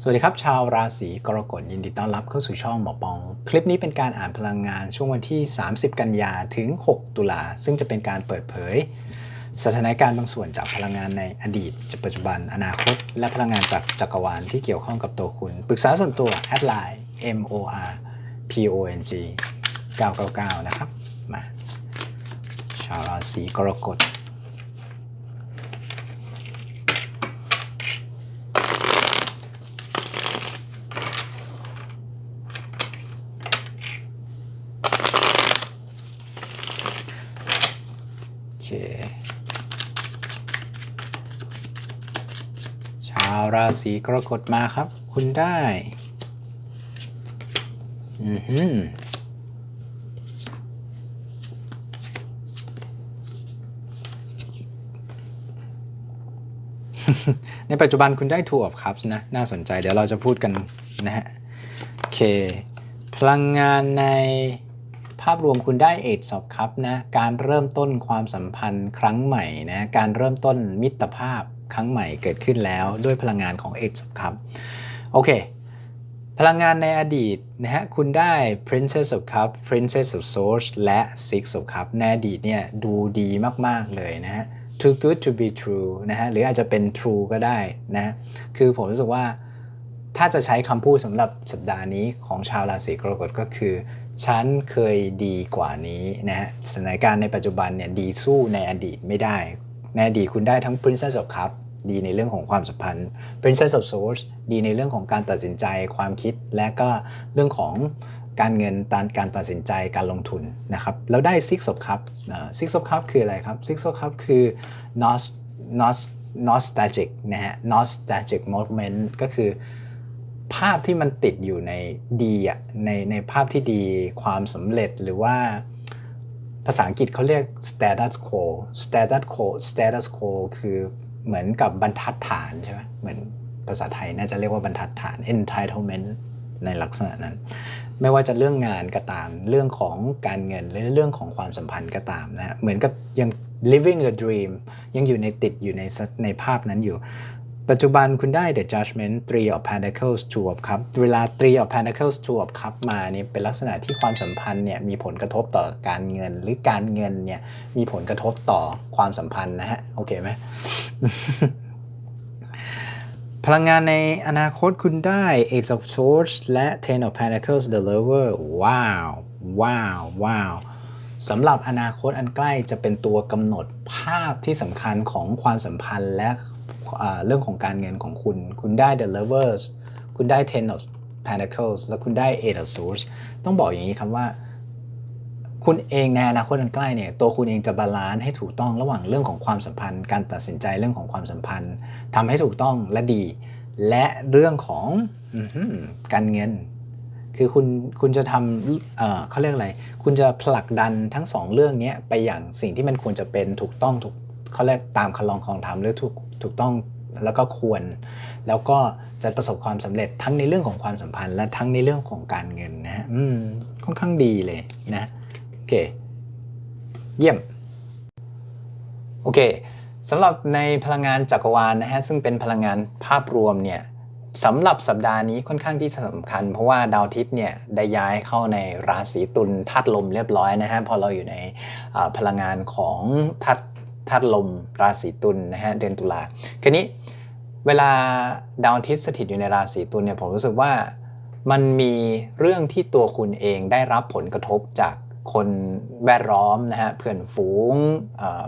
สวัสดีครับ ชาวราศีกรกฎยินดีต้อนรับเข้าสู่ช่องหมอปอง คลิปนี้เป็นการอ่านพลังงานช่วงวันที่ 30 กันยาถึง 6 ตุลาซึ่งจะเป็นการเปิดเผย สถานการณ์บางส่วนจากพลังงานในอดีตปัจจุบัน อนาคต และพลังงานจากจักรวาลที่เกี่ยวข้องกับตัวคุณ ปรึกษาส่วนตัวแอดไลน์ M O R P O N G 999 นะครับมาชาวราศีกรกฎ โอเค ชาว ราศีกรกฎมาครับ คุณได้ อือหือในปัจจุบันคุณได้ Two of Cups นะ น่าสนใจเดี๋ยวเราจะพูดกันนะฮะ โอเค พลังงานในภาพรวมคุณได้ Eight of Cups นะ การเริ่มต้นความสัมพันธ์ครั้งใหม่นะ การเริ่มต้นมิตรภาพ ครั้งใหม่เกิดขึ้นแล้วด้วยพลังงานของ Eight of Cups โอเค พลังงานในอดีตนะฮะคุณได้ Princess of Cup Princess of Swords และ Six of Cup ในอดีตเนี่ยดูดีมาก ๆ เลยนะฮะ too good to be true นะฮะหรืออาจจะเป็น true ก็ได้นะคือผมรู้สึกว่าถ้าจะใช้คำพูดสำหรับสัปดาห์นี้ของชาวราศีกรกฎก็คือ ฉันเคยดีกว่านี้นะฮะสถานการณ์ในปัจจุบันเนี่ยดีสู้ในอดีตไม่ได้ ในอดีตคุณได้ทั้ง Princess of Cup ดีในเรื่องของความสัมพันธ์ Princess of Swords ดีในเรื่องของการตัดสินใจความคิด และก็เรื่องของการเงินการการตัดสินใจการลงทุนนะครับแล้วได้ Six of Cup Six of Cup คืออะไรครับ Six of Cup คือ nost nost nostalgic นะฮะ nostalgic moment ก็คือภาพที่มันติดอยู่ในดีอะในในภาพที่ดีความสำเร็จหรือว่า ภาษาอังกฤษเขาเรียก status quo status quo status quo คือเหมือนกับบรรทัดฐานใช่ไหมเหมือนภาษาไทยน่าจะเรียกว่าบรรทัดฐาน entitlement ในลักษณะนั้น ไม่ว่าจะเรื่องงานก็ตาม เรื่องของการเงินหรือเรื่องของความสัมพันธ์ก็ตามนะฮะเหมือนกับยัง living the dream ยังอยู่ในติดอยู่ในในภาพนั้นอยู่ ปัจจุบันคุณได้ The Judgment Three of Pentacles Two of Cup เวลา Three of Pentacles Two of Cup มาเนี่ยเป็นลักษณะที่ความสัมพันธ์เนี่ยมีผลกระทบต่อการเงิน หรือการเงินเนี่ยมีผลกระทบต่อความสัมพันธ์นะฮะ โอเคไหมพลังงานในอนาคตคุณได้ Eight of Swords และ Ten of Pentacles The Lover ว้าว ว้าว ว้าวสำหรับอนาคตอันใกล้จะเป็นตัวกำหนดภาพที่สำคัญของความสัมพันธ์และ เรื่องของการเงินของคุณ คุณได้ The Lovers คุณได้ Ten of Pentacles และคุณได้ Eight of Swords ต้องบอกอย่างนี้ครับว่า คุณเองในอนาคตอันใกล้เนี่ยตัวคุณเองจะบาลานซ์ให้ถูกต้องระหว่างเรื่องของความสัมพันธ์ การตัดสินใจเรื่องของความสัมพันธ์ทำให้ถูกต้องและดี และเรื่องของอการเงิน คือคุณคุณจะทำเเขาเรียกอะไร คุณจะผลักดันทั้งสองเรื่องนี้ไปอย่างสิ่งที่มันควรจะเป็นถูกต้องถูก เขาเรียกตามคันลองของธรรมหรือถูกถูกต้องแล้วก็ควร แล้วก็จะประสบความสำเร็จทั้งในเรื่องของความสัมพันธ์ และทั้งในเรื่องของการเงินนะฮะค่อนข้างดีเลยนะโอเค เยี่ยม โอเคสำหรับในพลังงานจักรวาลนะฮะซึ่งเป็นพลังงานภาพรวมเนี่ยสำหรับสัปดาห์นี้ค่อนข้างที่สำคัญ เพราะว่าดาวอาทิตย์เนี่ยได้ย้ายเข้าในราศีตุลธาตุลมเรียบร้อยนะฮะพอเราอยู่ในพลังงานของธาตุ ธาตุลมราศีตุลนะฮะเดือนตุลาครานี้เวลาดาวอาทิตย์สถิตอยู่ในราศีตุลเนี่ยผมรู้สึกว่ามันมีเรื่องที่ตัวคุณเองได้รับผลกระทบจากคนแวดล้อมนะฮะเพื่อนฝูง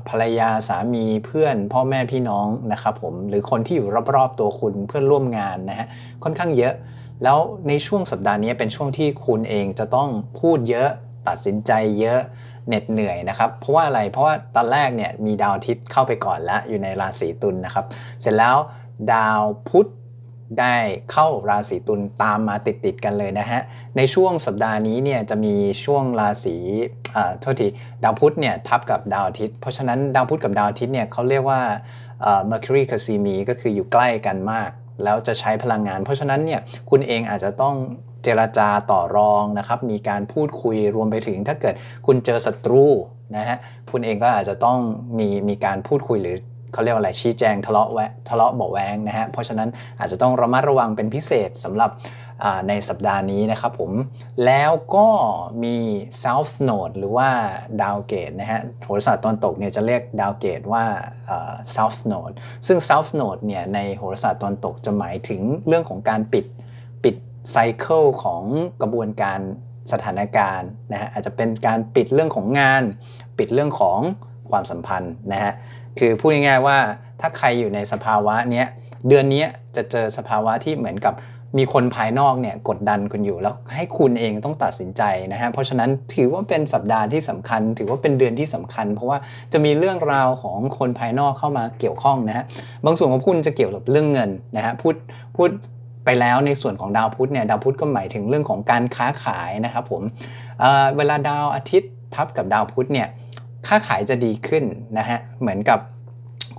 ภรรยาสามีเพื่อน พ่อแม่พี่น้องนะครับผมหรือคนที่อยู่รอบๆตัวคุณเพื่อนร่วมงานนะฮะค่อนข้างเยอะ แล้วในช่วงสัปดาห์นี้เป็นช่วงที่คุณเองจะต้องพูดเยอะ ตัดสินใจเยอะ เหน็ดเหนื่อยนะครับ เพราะว่าอะไรเพราะว่าตอนแรกเนี่ยมีดาวอาทิตย์เข้าไปก่อนแล้วอยู่ในราศีตุลนะครับ เสร็จแล้วดาวพุธได้เข้าราศีตุลตามมาติดๆกันเลยนะฮะ ในช่วงสัปดาห์นี้เนี่ยจะมีช่วงราศีอ่าโทษทีดาวพุธเนี่ยทับกับดาวอาทิตย์ เพราะฉะนั้นดาวพุธกับดาวอาทิตย์เนี่ยเขาเรียกว่าอ่อ Mercury กับ c มีก็คืออยู่ใกล้กันมาก แล้วจะใช้พลังงาน เพราะฉะนั้นเนี่ยคุณเองอาจจะต้อง เจรจาต่อรองนะครับ มีการพูดคุยรวมไปถึงถ้าเกิดคุณเจอศัตรูนะฮะคุณเองก็อาจจะต้องมีมีการพูดคุยหรือเขาเรียกว่าอะไรชี้แจงทะเลาะแวะทะเลาะเบาแวงนะฮะเพราะฉะนั้นอาจจะต้องระมัดระวังเป็นพิเศษสำหรับในสัปดาห์นี้นะครับผม แล้วก็มี South Node หรือว่าดาวเกตนะฮะโหราศาสตร์ตะวันตกเนี่ยจะเรียกดาวเกตว่า South Node ซึ่ง South Node เนี่ยในโหราศาสตร์ตะวันตกจะหมายถึงเรื่องของการปิด ไซเคิลของกระบวนการสถานการณ์นะฮะอาจจะเป็นการปิดเรื่องของงาน ปิดเรื่องของความสัมพันธ์นะฮะคือพูดง่ายๆว่าถ้าใครอยู่ในสภาวะเนี้ยเดือนนี้จะเจอสภาวะที่เหมือนกับมีคนภายนอกเนี่ยกดดันคุณอยู่แล้วให้คุณเองต้องตัดสินใจนะฮะเพราะฉะนั้นถือว่าเป็นสัปดาห์ที่สำคัญ ถือว่าเป็นเดือนที่สำคัญ เพราะว่าจะมีเรื่องราวของคนภายนอกเข้ามาเกี่ยวข้องนะฮะบางส่วนของคุณจะเกี่ยวกับเรื่องเงินนะฮะพูดพูด ไปแล้วในส่วนของดาวพุธเนี่ยดาวพุธก็หมายถึงเรื่องของการค้าขายนะครับผมเเวลาดาวอาทิตย์ทับกับดาวพุธเนี่ยค้าขายจะดีขึ้นนะฮะเหมือนกับ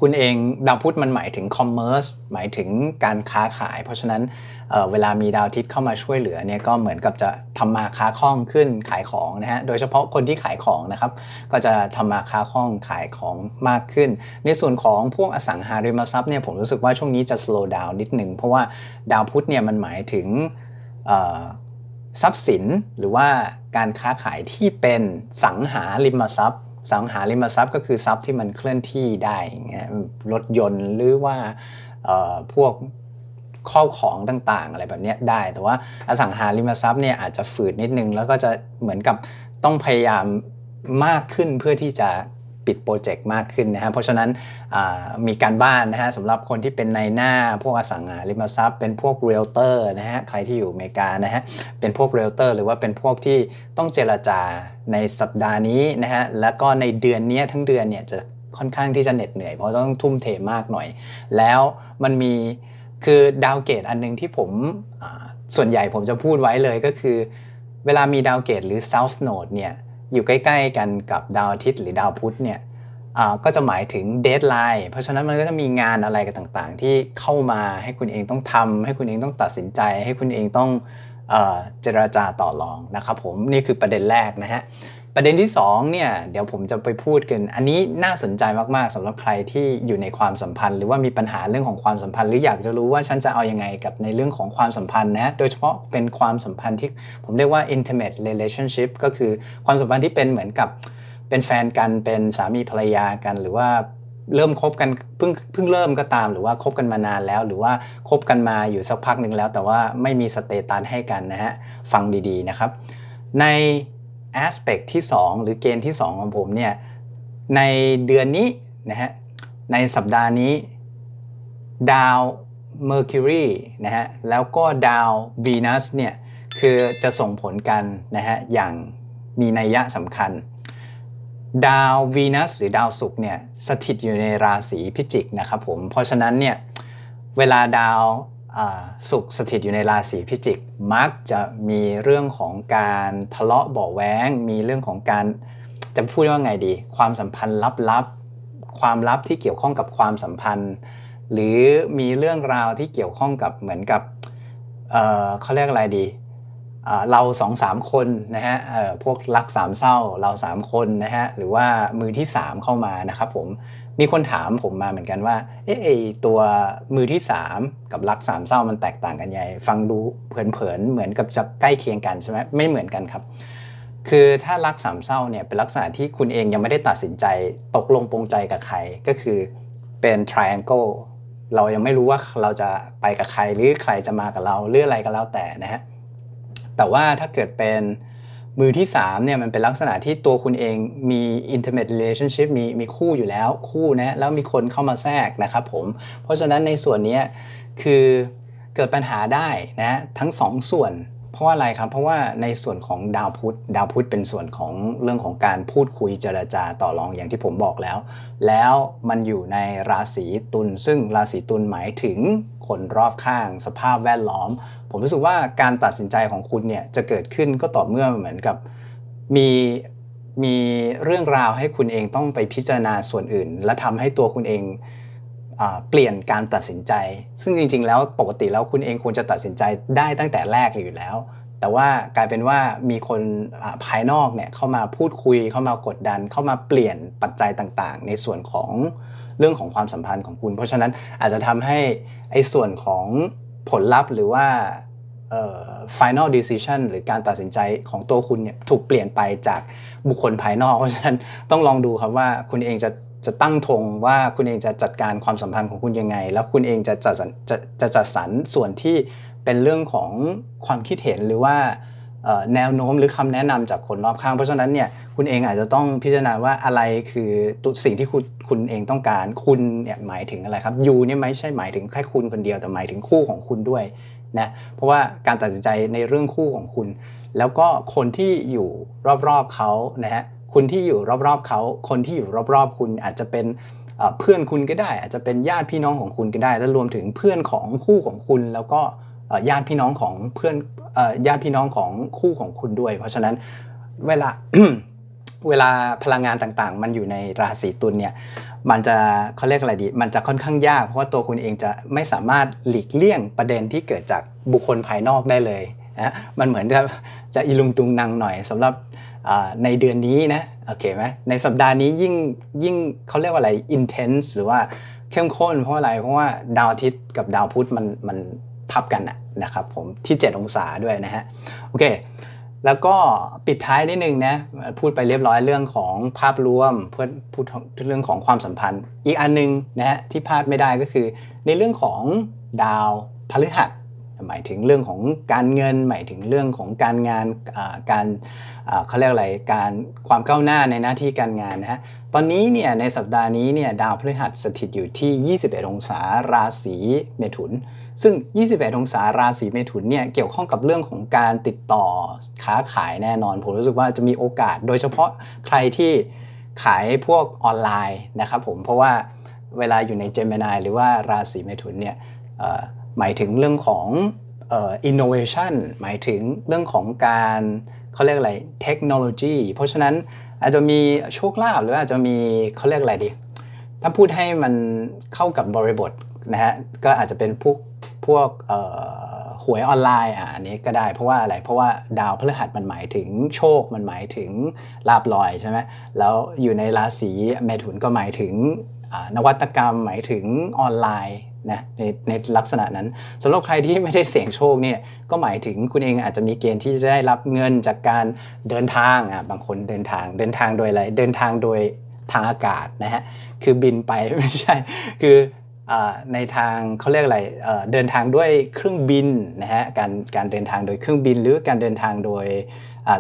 คุณเองดาวพุธมันหมายถึงคอมเมอร์สหมายถึงการค้าขาย เพราะฉะนั้นเเวลามีดาวอาทิตย์เข้ามาช่วยเหลือเนี่ยก็เหมือนกับจะทำมาค้าคล่องขึ้นขายของนะฮะโดยเฉพาะคนที่ขายของนะครับ ก็จะทำมาค้าคล่องขายของมากขึ้น ในส่วนของพวกอสังหาริมทรัพย์เนี่ยผมรู้สึกว่าช่วงนี้จะ slow down นิดหนึ่งเพราะว่าดาวพุธเนี่ยมันหมายถึงทรัพย์สินหรือว่าการค้าขายที่เป็นสังหาริมทรัพย์ สังหาริมทรัพย์ก็คือทรัพย์ที่มันเคลื่อนที่ได้รถยนต์หรือว่าพวกข้าวของต่างๆ อะไรแบบนี้ได้ แต่ว่าอสังหาริมทรัพย์เนี่ยอาจจะฝืดนิดนึง แล้วก็จะเหมือนกับต้องพยายามมากขึ้นเพื่อที่จะ ปิดโปรเจกต์มากขึ้นนะฮะเพราะฉะนั้นมีการบ้านนะฮะสำหรับคนที่เป็นในหน้าพวกอสังหาริมทรัพย์ เป็นพวกเรียลเตอร์นะฮะใครที่อยู่อเมริกานะฮะเป็นพวกเรียลเตอร์หรือว่าเป็นพวกที่ต้องเจรจาในสัปดาห์นี้นะฮะแล้วก็ในเดือนนี้ทั้งเดือนเนี่ยจะค่อนข้างที่จะเหน็ดเหนื่อยเพราะต้องทุ่มเทมากหน่อย แล้วมันมีคือดาวเกตอันหนึงที่ผมส่วนใหญ่ผมจะพูดไว้เลยก็คือ เวลามีดาวเกตหรือ South Node เนี่ย อยู่ใกล้ๆกันกับดาวอาทิตย์หรือดาวพุธเนี่ยอ่าก็จะหมายถึงเดทไลน์เพราะฉะนั้นมันก็จะมีงานอะไรกันต่างๆ ที่เข้ามาให้คุณเองต้องทำให้คุณเองต้องตัดสินใจ ให้คุณเองต้องเอ่อเจราจาต่อรองนะครับผมนี่คือประเด็นแรกนะฮะ ประเด็นที่2เนี่ยเดี๋ยวผมจะไปพูดกัน อันนี้น่าสนใจมากๆสำหรับใครที่อยู่ในความสัมพันธ์ หรือว่ามีปัญหาเรื่องของความสัมพันธ์ หรืออยากจะรู้ว่าฉันจะเอายังไงกับในเรื่องของความสัมพันธ์นะโดยเฉพาะเป็นความสัมพันธ์ที่ผมเรียกว่า intimate relationship ก็คือความสัมพันธ์ที่เป็นเหมือนกับเป็นแฟนกันเป็นสามีภรรยากัน หรือว่าเริ่มคบกันเพิ่งเพิ่งเริ่มก็ตาม หรือว่าคบกันมานานแล้ว หรือว่าคบกันมาอยู่สักพักหนึ่งแล้ว แต่ว่าไม่มีสเตตัสให้กันนะฮะฟังดีๆนะครับ ใน aspect ที่ 2 หรือเกณฑ์ที่ 2 ของผมเนี่ยในเดือนนี้นะฮะในสัปดาห์นี้ ดาว Mercury นะฮะแล้วก็ดาว Venus เนี่ยคือจะส่งผลกันนะฮะอย่างมีนัยยะสำคัญ ดาว Venus หรือดาวศุกร์เนี่ยสถิตอยู่ในราศีพิจิกนะครับผมเพราะฉะนั้นเนี่ยเวลาดาว อ่าศุกร์สถิตอยู่ในราศีพิจิก มักจะมีเรื่องของการทะเลาะเบาะแว้งมีเรื่องของการจะพูดว่าไงดี ความสัมพันธ์ลับๆความลับที่เกี่ยวข้องกับความสัมพันธ์ หรือมีเรื่องราวที่เกี่ยวข้องกับเหมือนกับเเขาเรียกอะไรดีเราสองสามคนนะฮะพวกรักสามเศร้าเราสามคนนะฮะหรือว่ามือที่สามเข้ามานะครับผม มีคนถามผมมาเหมือนกันว่า เอ๊ะไอ้ตัวมือที่สามกับรักสามเศร้ามันแตกต่างกันยังไงฟังดูเผินๆเหมือนกับจะใกล้เคียงกันใช่ไหมไม่เหมือนกันครับ คือถ้ารักสามเศร้าเนี่ยเป็นลักษณะที่คุณเองยังไม่ได้ตัดสินใจตกลงปรงใจกับใครก็คือเป็น triangle เรายังไม่รู้ว่าเราจะไปกับใครหรือใครจะมากับเราหรืออะไรก็แล้วแต่นะฮะแต่ว่าถ้าเกิดเป็น มือที่3เนี่ยมันเป็นลักษณะที่ตัวคุณเองมี intimate relationship มีมีคู่อยู่แล้วคู่นะแล้วมีคนเข้ามาแทรกนะครับผม เพราะฉะนั้นในส่วนนี้คือเกิดปัญหาได้นะทั้งสองส่วน เพราะว่าอะไรครับ เพราะว่าในส่วนของดาวพุธดาวพุธเป็นส่วนของเรื่องของการพูดคุยเจรจาต่อรองอย่างที่ผมบอกแล้ว แล้วมันอยู่ในราศีตุลซึ่งราศีตุลหมายถึงคนรอบข้าง สภาพแวดล้อม ผมรู้สึกว่าการตัดสินใจของคุณเนี่ยจะเกิดขึ้นก็ต่อเมื่อเหมือนกับมีมีเรื่องราวให้คุณเองต้องไปพิจารณาส่วนอื่น และทำให้ตัวคุณเองเปลี่ยนการตัดสินใจ ซึ่งจริง ๆ แล้วปกติแล้วคุณเองควรจะตัดสินใจได้ตั้งแต่แรกอยู่แล้ว แต่ว่ากลายเป็นว่ามีคนภายนอกเนี่ยเข้ามาพูดคุยเข้ามากดดัน เข้ามาเปลี่ยนปัจจัยต่างๆ ในส่วนของเรื่องของความสัมพันธ์ของคุณ เพราะฉะนั้นอาจจะทำให้ไอ้ส่วนของ ผลลัพธ์หรือว่า final decision หรือการตัดสินใจของตัวคุณเนี่ยถูกเปลี่ยนไปจากบุคคลภายนอก เพราะฉะนั้นต้องลองดูครับว่าคุณเองจะจะตั้งธงว่าคุณเองจะจัดการความสัมพันธ์ของคุณยังไง แล้วคุณเองจะจัดสรรจะจะจัดสรรส่วนที่เป็นเรื่องของความคิดเห็นหรือว่าแนวโน้มหรือคำแนะนำจากคนรอบข้าง เพราะฉะนั้นเนี่ย คุณเองอาจจะต้องพิจารณาว่าอะไรคือตัวสิ่งที่คุณคุณเองต้องการ คุณเนี่ยหมายถึงอะไรครับยูเนี่ยไม่ใช่หมายถึงแค่คุณคนเดียวแต่หมายถึงคู่ของคุณด้วยนะเพราะว่าการตัดสินใจในเรื่องคู่ของคุณ แล้วก็คนที่อยู่รอบๆเขานะฮะคุณที่อยู่รอบๆเขาคนที่อยู่รอบๆ คุณอาจจะเป็นเพื่อนคุณก็ได้ อาจจะเป็นญาติพี่น้องของคุณก็ได้ และรวมถึงเพื่อนของคู่ของคุณ แล้วก็ญาติพี่น้องของเพื่อนญาติพี่น้องของคู่ของคุณด้วย เพราะฉะนั้นเวลา เวลาพลังงานต่างๆ มันอยู่ในราศีตุลเนี่ยมันจะเขาเรียกอะไรดี มันจะค่อนข้างยาก เพราะว่าตัวคุณเองจะไม่สามารถหลีกเลี่ยงประเด็นที่เกิดจากบุคคลภายนอกได้เลยนะมันเหมือนจะจะอีลุงตุงนางหน่อยสำหรับในเดือนนี้นะโอเคไหมในสัปดาห์นี้ยิ่งยิ่งเขาเรียกว่าอะไร intense หรือว่าเข้มข้นเพราะอะไรเพราะว่าดาวอาทิตย์กับดาวพุธมันมันทับกันนะนะครับผมที่ 7 องศาด้วยนะฮะโอเค แล้วก็ปิดท้ายนิดนึงนะพูดไปเรียบร้อยเรื่องของภาพรวมเพื่อพูดเรื่องของความสัมพันธ์ อีกอันนึงนะฮะที่พลาดไม่ได้ก็คือ ในเรื่องของดาวพฤหัสหมายถึงเรื่องของการเงิน หมายถึงเรื่องของการงานการเขาเรียกอะไรการความก้าวหน้าในหน้าที่การงานนะฮะตอนนี้เนี่ยในสัปดาห์นี้เนี่ยดาวพฤหัสสถิตอยู่ที่ 21 องศาราศีเมถุน ซึ่ง 21 องศาราศีเมถุนเนี่ยเกี่ยวข้องกับเรื่องของการติดต่อค้าขายแน่นอน ผมรู้สึกว่าจะมีโอกาส โดยเฉพาะใครที่ขายพวกออนไลน์นะครับผมเพราะว่าเวลาอยู่ในเจมินายหรือว่าราศีเมถุนเนี่ยหมายถึงเรื่องของอ่อ innovation หมายถึงเรื่องของการเขาเรียกอะไรเทคโนโลยีเพราะฉะนั้นอาจจะมีโชคลาภหรืออาจจะมีเขาเรียกอะไรดี ถ้าพูดให้มันเข้ากับบริบทนะฮะก็อาจจะเป็นพวก พวกหวยออนไลน์อะอันนี้ก็ได้เพราะว่าอะไรเพราะว่าดาวพฤหัสมันหมายถึงโชคมันหมายถึงลาบลอยใช่ไหมแล้วอยู่ในราศีเมถุนก็หมายถึงนวัตกรรมหมายถึงออนไลน์นะในในลักษณะนั้นสำหรับใครที่ไม่ได้เสี่ยงโชคเนี่ยก็หมายถึงคุณเองอาจจะมีเกณฑ์ที่จะได้รับเงินจากการเดินทางอะบางคนเดินทางเดินทางโดยอะไรเดินทางโดยทางอากาศนะฮะคือบินไปไม่ใช่ คือ ในทางเขาเรียกอะไรเดินทางด้วยเครื่องบินนะฮะการการเดินทางโดยเครื่องบิน หรือการเดินทางโดย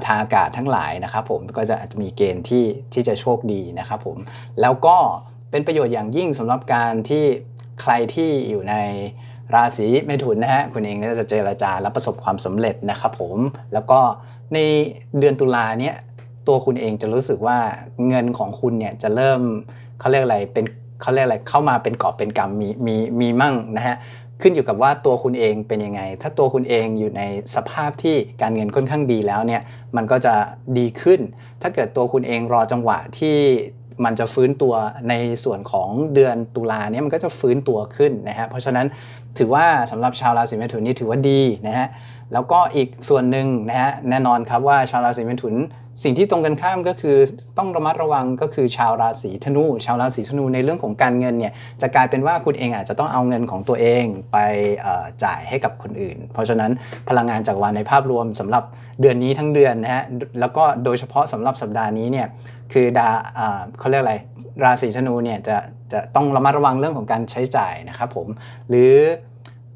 ทางอากาศทั้งหลายนะครับผมก็จะอาจจะมีเกณฑ์ที่ที่จะโชคดีนะครับผมแล้วก็เป็นประโยชน์อย่างยิ่งสำหรับการที่ใครที่อยู่ในราศีเมถุนนะฮะคุณเองก็จะเจรจาและประสบความสำเร็จนะครับผมแล้วก็ในเดือนตุลาเนี้ยตัวคุณเองจะรู้สึกว่าเงินของคุณเนี่ยจะเริ่มเขาเรียกอะไรเป็น เขาเรียกอะไรเข้ามาเป็นกอบเป็นกำมีมีมีมั่งนะฮะขึ้นอยู่กับว่าตัวคุณเองเป็นยังไง ถ้าตัวคุณเองอยู่ในสภาพที่การเงินค่อนข้างดีแล้วเนี่ย มันก็จะดีขึ้น ถ้าเกิดตัวคุณเองรอจังหวะที่มันจะฟื้นตัวในส่วนของเดือนตุลาเนี่ยมันก็จะฟื้นตัวขึ้นนะฮะ เพราะฉะนั้นถือว่าสำหรับชาวราศีเมถุนนี่ถือว่าดีนะฮะ แล้วก็อีกส่วนหนึ่งนะฮะแน่นอนครับว่าชาวราศีเมถุน สิ่งที่ตรงกันข้ามก็คือต้องระมัดระวังก็คือชาวราศีธนู ชาวราศีธนูในเรื่องของการเงินเนี่ยจะกลายเป็นว่าคุณเองอาจจะต้องเอาเงินของตัวเองไปจ่ายให้กับคนอื่น เพราะฉะนั้นพลังงานจากวันในภาพรวมสำหรับเดือนนี้ทั้งเดือนนะฮะแล้วก็โดยเฉพาะสำหรับสัปดาห์นี้เนี่ยคือดาเขาเรียกอะไรราศีธนูเนี่ยจะจะต้องระมัดระวังเรื่องของการใช้จ่ายนะครับผมหรือ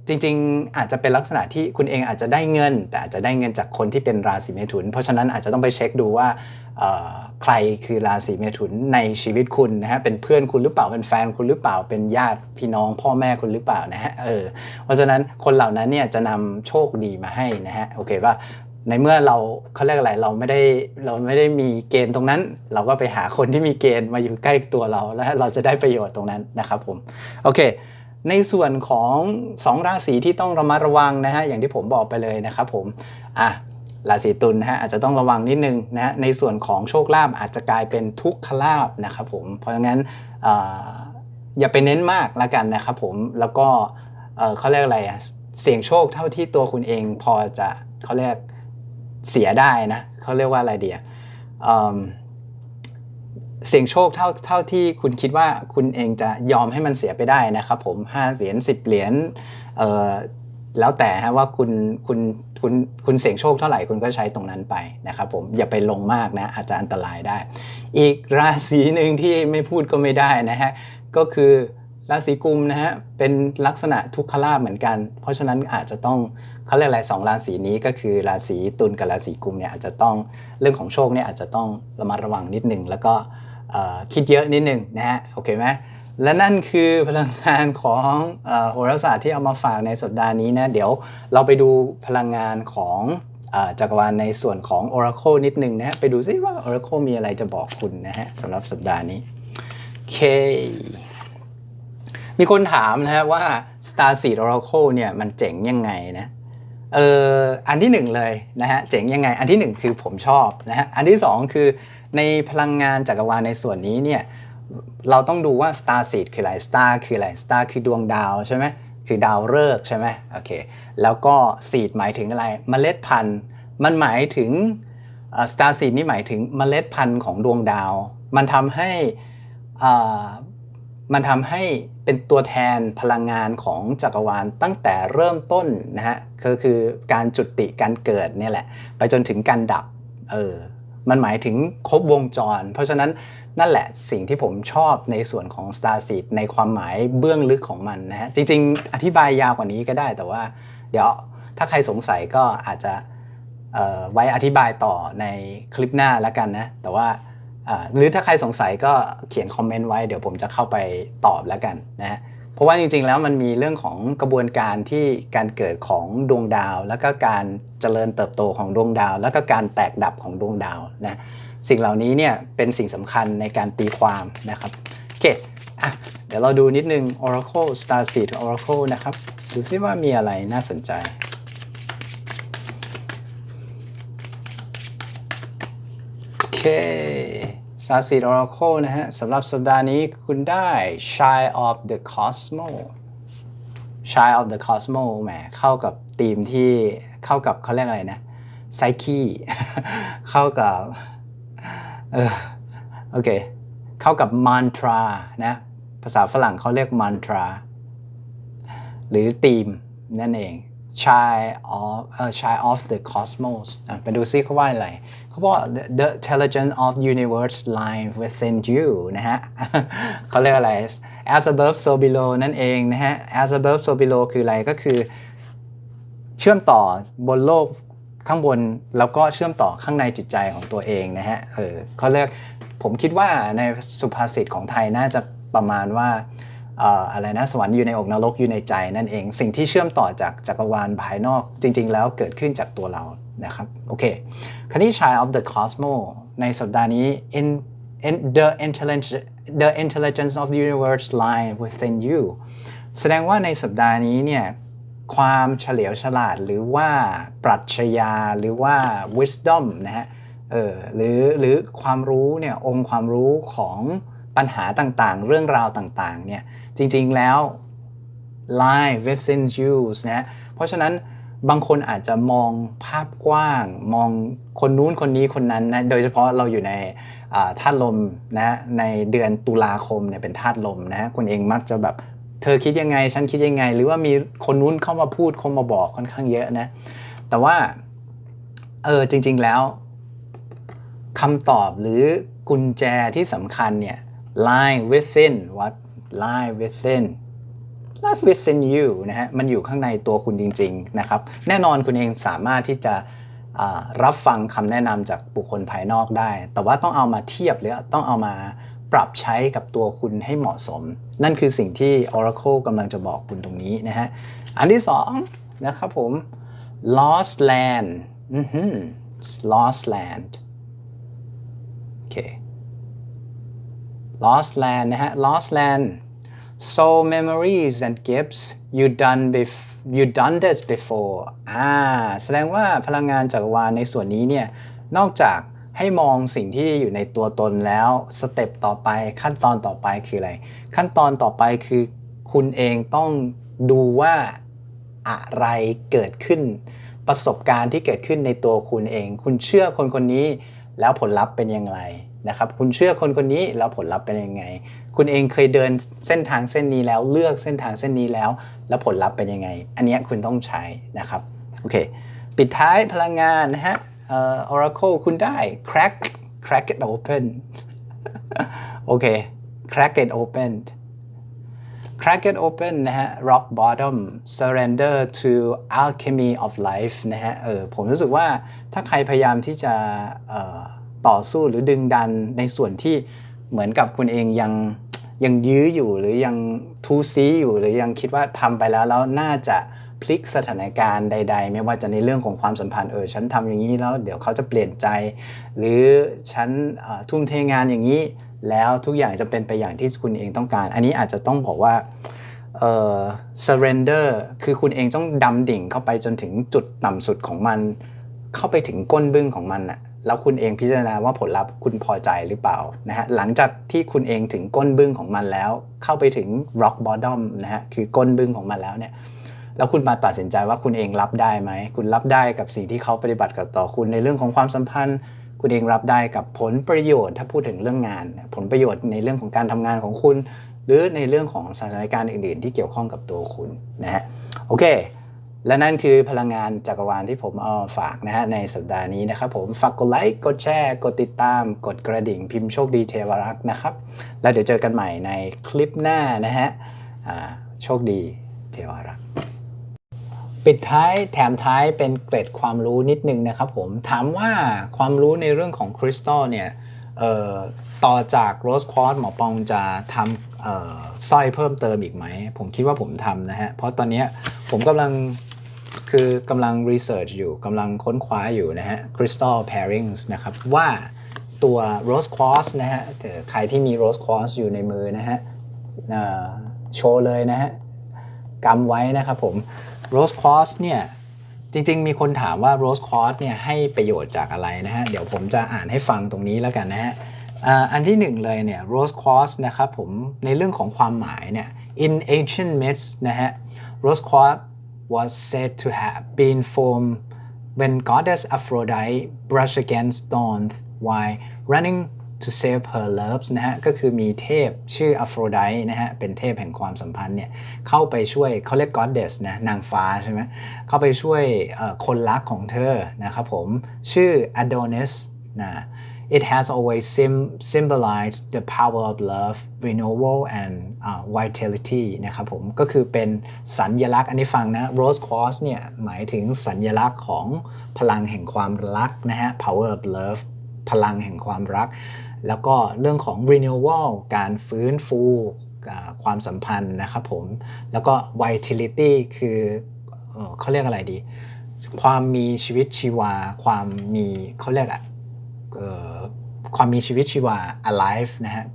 จริงๆ อาจจะเป็นลักษณะที่คุณเองอาจจะได้เงิน แต่อาจจะได้เงินจากคนที่เป็นราศีเมถุน เพราะฉะนั้นอาจจะต้องไปเช็คดูว่าใครคือราศีเมถุนในชีวิตคุณนะฮะเป็นเพื่อนคุณหรือเปล่าเป็นแฟนคุณหรือเปล่าเป็นญาติพี่น้องพ่อแม่คุณหรือเปล่านะฮะเออเพราะฉะนั้นคนเหล่านั้นเนี่ยจะนำโชคดีมาให้นะฮะโอเคป่ะในเมื่อเราเขาเรียกอะไรเราไม่ได้เราไม่ได้มีเกณฑ์ตรงนั้น เราก็ไปหาคนที่มีเกณฑ์มาอยู่ใกล้ตัวเราแล้วเราจะได้ประโยชน์ตรงนั้นนะครับผมโอเค ในส่วนของ 2 ราศีที่ต้องระมัดระวังนะฮะอย่างที่ผมบอกไปเลยนะครับผมอะราศีตุลนะฮะอาจจะต้องระวังนิดนึงนะฮะในส่วนของโชคลาภอาจจะกลายเป็นทุกขลาภนะครับผมเพราะงั้นออย่าไปเน้นมากละกันนะครับผมแล้วก็เอ่อเขาเรียกอะไรอะเสี่ยงโชคเท่าที่ตัวคุณเองพอจะเขาเรียกเสียได้นะเขาเรียกว่าอะไรเดีย เสี่ยงโชคเท่าเท่าที่คุณคิดว่าคุณเองจะยอมให้มันเสียไปได้นะครับผม5เหรียญ10 เหรียญเอ่อแล้วแต่ฮะว่าคุณคุณคุณคุณเสี่ยงโชคเท่าไหร่คุณก็ใช้ตรงนั้นไปนะครับผมอย่าไปลงมากนะอาจจะอันตรายได้ อีกราศีหนึ่งที่ไม่พูดก็ไม่ได้นะฮะก็คือราศีกุมนะฮะเป็นลักษณะทุกขลาภเหมือนกัน เพราะฉะนั้นอาจจะต้องเขาเรียกอะไรสองราศีนี้ก็คือราศีตุลกับราศีกุมเนี่ยอาจจะต้องเรื่องของโชคเนี่ยอาจจะต้องระมัดระวังนิดนึงแล้วก็ คิดเยอะนิดหนึ่งนะฮะโอเคไหมและนั่นคือพลังงานของโหราศาสตร์ที่เอามาฝากในสัปดาห์นี้นะ เดี๋ยวเราไปดูพลังงานของอจักรวาลในส่วนของ Oracle นิดนึงนะฮะ ไปดูซิว่า Oracle มีอะไรจะบอกคุณนะฮะสำหรับสัปดาห์นี้โอเค มีคนถามนะฮะว่า Star Seed Oracle เนี่ยมันเจ๋งยังไงนะเอออันที่หนึ่งเลยนะฮะเจ๋งยังไง อันที่หนึ่งคือผมชอบนะฮะอันที่สองคือ ในพลังงานจักรวาลในส่วนนี้เนี่ยเราต้องดูว่า Star Seed คืออะไร Star คืออะไร Star คือดวงดาวใช่ไหมคือดาวฤกษ์ใช่ไหมโอเคแล้วก็ Seed หมายถึงอะไรเมล็ดพันธุ์ มันหมายถึง Star Seed นี่หมายถึงเมล็ดพันธุ์ของดวงดาว มันทำให้มันทำให้เป็นตัวแทนพลังงานของจักรวาลตั้งแต่เริ่มต้นนะฮะก็คือการจุติการเกิดเนี่ยแหละ ไปจนถึงการดับเออ มันหมายถึงครบวงจร เพราะฉะนั้นนั่นแหละสิ่งที่ผมชอบในส่วนของ Star Seed ในความหมายเบื้องลึกของมันนะฮะ จริง ๆ อธิบายยาวกว่านี้ก็ได้แต่ว่า เดี๋ยวถ้าใครสงสัยก็อาจจะไว้อธิบายต่อในคลิปหน้าแล้วกันนะ แต่ว่าอ่าหรือถ้าใครสงสัยก็เขียนคอมเมนต์ไว้เดี๋ยวผมจะเข้าไปตอบแล้วกันนะฮะ เพราะว่าจริงๆแล้วมันมีเรื่องของกระบวนการที่การเกิดของดวงดาว แล้วก็การเจริญเติบโตของดวงดาว แล้วก็การแตกดับของดวงดาวนะสิ่งเหล่านี้เนี่ยเป็นสิ่งสำคัญในการตีความนะครับโอเคอะเดี๋ยวเราดูนิดนึง Oracle Star Seed Oracle นะครับ ดูซิว่ามีอะไรน่าสนใจโอเค s a s i d Oracle นะฮะสำหรับสัปดาห์นี้คุณได้ Shy of the Cosmo Shy of the Cosmo แหมเข้ากับธีมที่เข้ากับเขาเรียกอะไรนะ Psyche เข้ากับเออโอเค เข้ากับ mantra นะ ภาษาฝรั่งเขาเรียก mantra หรือธีมนั่นเอง Shy of เอ่อ Shy of the Cosmos อะไปดูซิเขาว่าอะไร เขาบอก the, intelligence of universe lie within you นะฮะเขาเรียกอะไร as above so below นั่นเองนะฮะ as above so below คืออะไรก็คือ เชื่อมต่อบนโลกข้างบนแล้วก็เชื่อมต่อข้างในจิตใจของตัวเองนะฮะเออเขาเรียกผมคิดว่าในสุภาษิตของไทยน่าจะประมาณว่าอะไรนะสวรรค์อยู่ในอกนรกอยู่ในใจนั่นเอง สิ่งที่เชื่อมต่อจากจักรวาลภายนอกจริง ๆ แล้วเกิดขึ้นจากตัวเรา นะครับโอเคคันนี้ Child of the Cosmos ในสัปดาห์นี้ in, in the intelligence the intelligence of the universe lie within you แสดงว่าในสัปดาห์นี้เนี่ยความเฉลียวฉลาดหรือว่าปรัชญาหรือว่า wisdom นะฮะเออหรือหรือความรู้เนี่ยองค์ความรู้ของปัญหาต่างๆ เรื่องราวต่างๆเนี่ยจริงๆแล้ว lie within you นะฮะเพราะฉะนั้น บางคนอาจจะมองภาพกว้าง มองคนนู้นคนนี้คนนั้นนะโดยเฉพาะเราอยู่ในธาตุลมนะในเดือนตุลาคมเนี่ยเป็นธาตุลมนะคุณเองมักจะแบบเธอคิดยังไง ฉันคิดยังไง หรือว่ามีคนนู้นเข้ามาพูดเข้ามาบอกค่อนข้างเยอะนะ แต่ว่าเออจริง ๆแล้วคำตอบหรือกุญแจที่สำคัญเนี่ย lie within what lie within lie within you นะฮะมันอยู่ข้างในตัวคุณจริงๆนะครับแน่นอนคุณเองสามารถที่จะรับฟังคำแนะนำจากบุคคลภายนอกได้ แต่ว่าต้องเอามาเทียบหรือต้องเอามาปรับใช้กับตัวคุณให้เหมาะสม นั่นคือสิ่งที่ Oracle กำลังจะบอกคุณตรงนี้นะฮะ อันที่สองนะครับผม lost land lost land โอเค lost land นะฮะ lost land soul memories and gifts you done bef you done this before อ่าแสดงว่าพลังงานจักรวาลในส่วนนี้เนี่ย นอกจากให้มองสิ่งที่อยู่ในตัวตนแล้ว สเต็ปต่อไปขั้นตอนต่อไปคืออะไร ขั้นตอนต่อไปคือคุณเองต้องดูว่าอะไรเกิดขึ้น ประสบการณ์ที่เกิดขึ้นในตัวคุณเอง คุณเชื่อคนคนนี้แล้วผลลัพธ์เป็นย่างไรนะครับ คุณเชื่อคนคนนี้แล้วผลลัพธ์เป็นยังไง คุณเองเคยเดินเส้นทางเส้นนี้แล้วเลือกเส้นทางเส้นนี้แล้ว แล้วผลลัพธ์เป็นยังไง อันนี้คุณต้องใช้นะครับโอเคปิดท้ายพลังงานนะฮะออ Oracle คุณได้ crack crack it open โอเค crack it open crack it open นะฮะ rock bottom surrender to alchemy of life นะฮะเออผมรู้สึกว่าถ้าใครพยายามที่จะต่อสู้หรือดึงดันในส่วนที่ เหมือนกับคุณเองยังยังยื้ออยู่หรือยังทูซีอยู่หรือยังคิดว่าทำไปแล้วแล้วน่าจะพลิกสถานการณ์ใด ๆ ไม่ว่าจะในเรื่องของความสัมพันธ์เออฉันทำอย่างนี้แล้วเดี๋ยวเขาจะเปลี่ยนใจ หรือฉันทุ่มเทงานอย่างนี้ แล้วทุกอย่างจะเป็นไปอย่างที่คุณเองต้องการ อันนี้อาจจะต้องบอกว่าเอ่อ surrender คือคุณเองต้องดำดิ่งเข้าไปจนถึงจุดต่ำสุดของมัน เข้าไปถึงก้นบึ้งของมันอะ แล้วคุณเองพิจารณาว่าผลลัพธ์คุณพอใจหรือเปล่านะฮะหลังจากที่คุณเองถึงก้นบึ้งของมันแล้ว เข้าไปถึง rock bottom นะฮะคือก้นบึ้งของมันแล้วเนี่ยแล้วคุณมาตัดสินใจว่าคุณเองรับได้ไหม คุณรับได้กับสิ่งที่เขาปฏิบัติกับต่อคุณในเรื่องของความสัมพันธ์ คุณเองรับได้กับผลประโยชน์ ถ้าพูดถึงเรื่องงาน ผลประโยชน์ในเรื่องของการทำงานของคุณ หรือในเรื่องของสถานการณ์อื่น ๆ ที่เกี่ยวข้องกับตัวคุณนะฮะโอเค และนั่นคือพลังงานจักรวาลที่ผมเอาฝากนะฮะในสัปดาห์นี้นะครับผมฝากกดไลค์กดแชร์ กดติดตาม กดกระดิ่งพิมพ์โชคดีเทวรักษ์นะครับ แล้วเดี๋ยวเจอกันใหม่ในคลิปหน้านะฮะอ่าโชคดีเทวรักษ์ปิดท้ายแถมท้ายเป็นเกร็ดความรู้นิดนึงนะครับผมถามว่าความรู้ในเรื่องของคริสตัลเนี่ยเอ่อต่อจากโรสควอตหมอปองจะทำเอ่อสร้อยเพิ่มเติมอีกไหม ผมคิดว่าผมทำนะฮะ เพราะตอนนี้ผมกำลัง คือกำลังรีเสิร์ชอยู่กำลังค้นคว้าอยู่นะฮะ Crystal Pairings นะครับ ว่าตัว Rose Quartz นะฮะเอ่อใครที่มี Rose Quartz อยู่ในมือนะฮะโชว์เลยนะฮะกำไว้นะครับผม Rose Quartz เนี่ย จริงๆ มีคนถามว่า Rose Quartz เนี่ยให้ประโยชน์จากอะไรนะฮะ เดี๋ยวผมจะอ่านให้ฟังตรงนี้แล้วกันนะฮะอันที่หนึ่งเลยเนี่ย Rose Quartz นะครับผมในเรื่องของความหมายเนี่ย in ancient myths นะฮะ Rose Quartz was said to have been formed when goddess Aphrodite brushed against thorns while running to save her loves นะฮะก็คือมีเทพชื่อ Aphrodite นะฮะเป็นเทพแห่งความสัมพันธ์เนี่ยเข้าไปช่วยเขาเรียก goddess นะนางฟ้าใช่ไหมเข้าไปช่วยเอ่อคนรักของเธอนะครับผมชื่อ Adonis นะ It has always sim- symbolized the power of love, renewal and uh, vitality นะครับผมก็คือเป็นสัญญลักษณ์อันนี้ฟังนะ Rose Quartz เนี่ยหมายถึงสัญญลักษณ์ของพลังแห่งความรักนะฮะ power of love พลังแห่งความรัก แล้วก็เรื่องของ renewal การฟื้นฟูความสัมพันธ์นะครับผม แล้วก็ vitality คือเออเขาเรียกอะไรดี ความมีชีวิตชีวา ความมีเขาเรียกอะ ความมีชีวิตชีวา alive นะฮะ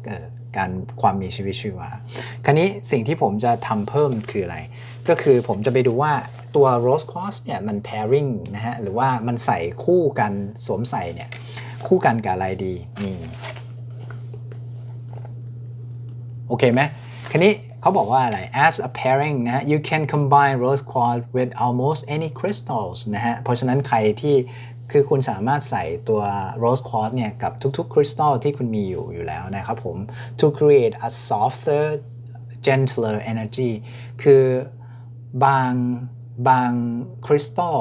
การความมีชีวิตชีวา คราวนี้สิ่งที่ผมจะทำเพิ่มคืออะไร ก็คือผมจะไปดูว่าตัว rose quartz เนี่ยมัน pairing นะฮะ หรือว่ามันใส่คู่กันสวมใส่เนี่ยคู่กันกับอะไรดีนี่โอเคไหมคันนี้เขาบอกว่าอะไร as a pairing นะฮะ you can combine rose quartz with almost any crystals นะฮะ เพราะฉะนั้นใครที่ คือคุณสามารถใส่ตัว rose quartz เนี่ยกับทุกๆ คริสตัลที่คุณมีอยู่อยู่แล้วนะครับผม to create a softer gentler energy คือบางบางคริสตัล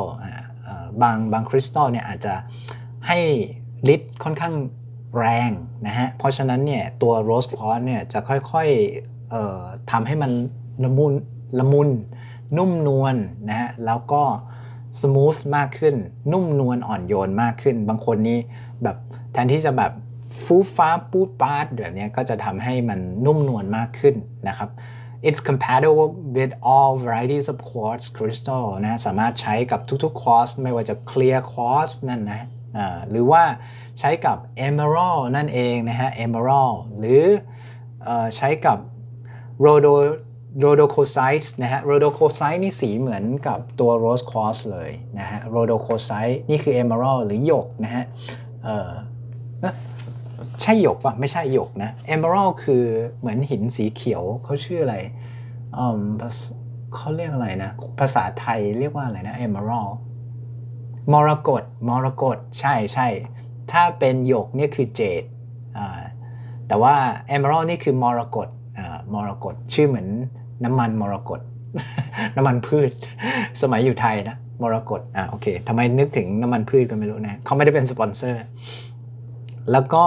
บางบางคริสตัลเนี่ยอาจจะให้ฤทธิ์ค่อนข้างแรงนะฮะ เพราะฉะนั้นเนี่ยตัว rose quartz เนี่ยจะค่อยๆทำให้มันละมุนละมุนนุ่มนวลนะฮะ แล้วก็ smooth มากขึ้น นุ่มนวลอ่อนโยนมากขึ้น บางคนนี่แบบแทนที่จะแบบฟูฟ้าปูดปาดแบบนี้ก็จะทำให้มันนุ่มนวลมากขึ้นนะครับ It's compatible with all varieties of quartz crystal นะสามารถใช้กับทุกๆ quartz ไม่ว่าจะ clear quartz นั่นนะหรือว่าใช้กับ emerald นั่นเองนะฮะ emerald หรือเออใช้กับ rhodo rhodochrosite นะฮะ rhodochrosite นี่สีเหมือนกับตัว rose quartz เลยนะฮะ rhodochrosite นี่คือ emerald หรือหยกนะฮะเออใช่หยกปะไม่ใช่หยกนะ emerald คือเหมือนหินสีเขียวเขาชื่ออะไรอืมเขาเรียกอะไรนะ ภาษาไทยเรียกว่าอะไรนะ emerald มรกตมรกตใช่ใช่ถ้าเป็นหยกนี่คือเจดอ่าแต่ว่า Emerald นี่คือมรกตอ่ามรกตชื่อเหมือน น้ำมันมรกตน้ำมันพืช สมัยอยู่ไทยนะมรกตอะโอเคทำไมนึกถึงน้ำมันพืชก็ไม่รู้นะเขาไม่ได้เป็นสปอนเซอร์ แล้วก็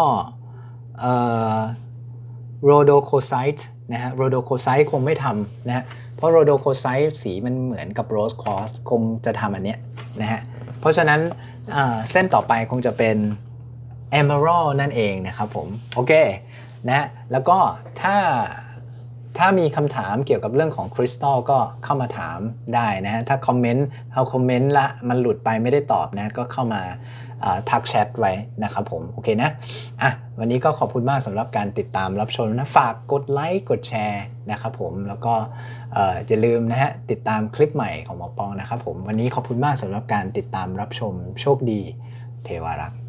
โรโดโคไซต์นะฮะโรโดโคไซต์คงไม่ทำนะฮะเพราะโรโดโคไซต์สีมันเหมือนกับโรสคอสคงจะทำอันเนี้ยนะฮะเพราะฉะนั้นเส้นต่อไปคงจะเป็น Emerald นั่นเองนะครับผม โอเคนะแล้วก็ถ้า ถ้ามีคำถามเกี่ยวกับเรื่องของคริสตัลก็เข้ามาถามได้นะฮะถ้าคอมเมนต์เอาคอมเมนต์ละมันหลุดไปไม่ได้ตอบนะ ก็เข้ามาทักแชทไว้นะครับผม โอเคนะอะวันนี้ก็ขอบคุณมากสำหรับการติดตามรับชมนะ ฝากกดไลค์กดแชร์นะครับผม แล้วก็อย่าลืมนะฮะ ติดตามคลิปใหม่ของหมอปองนะครับผม วันนี้ขอบคุณมากสำหรับการติดตามรับชมโชคดี เทวารักษ์